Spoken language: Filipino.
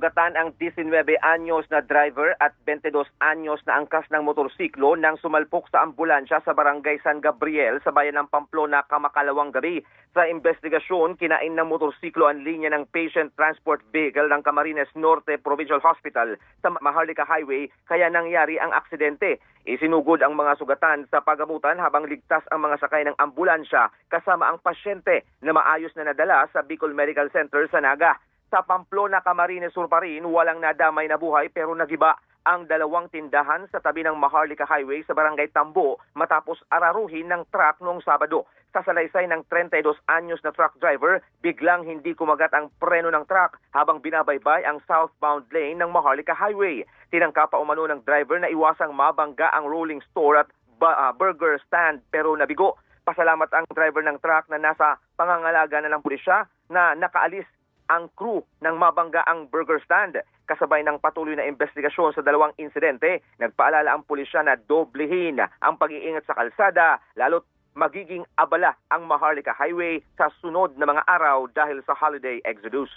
Nasugatan ang 19 anyos na driver at 22 anyos na angkas ng motorsiklo nang sumalpok sa ambulansya sa barangay San Gabriel sa bayan ng Pamplona kamakalawang gabi. Sa investigasyon, kinain ng motorsiklo ang linya ng Patient Transport Vehicle ng Camarines Norte Provincial Hospital sa Maharlika Highway kaya nangyari ang aksidente. Isinugod ang mga sugatan sa pagamutan habang ligtas ang mga sakay ng ambulansya kasama ang pasyente na maayos na nadala sa Bicol Medical Center sa Naga. Sa Pamplona, Camarines Sur pa rin, walang nadamay na buhay pero nagiba ang dalawang tindahan sa tabi ng Maharlika Highway sa Barangay Tambo matapos araruhin ng truck noong Sabado. Sa salaysay ng 32 anyos na truck driver, biglang hindi kumagat ang preno ng truck habang binabaybay ang southbound lane ng Maharlika Highway. Tinangka pa umano ng driver na iwasang mabangga ang rolling store at ah, burger stand pero nabigo. Pasalamat ang driver ng truck na nasa pangangalaga na ng pulisya na nakaalis ang crew ng mabangga ang burger stand. Kasabay ng patuloy na investigasyon sa dalawang insidente, nagpaalala ang pulisya na doblehin ang pag-iingat sa kalsada, lalo't magiging abala ang Maharlika Highway sa sunod na mga araw dahil sa holiday exodus.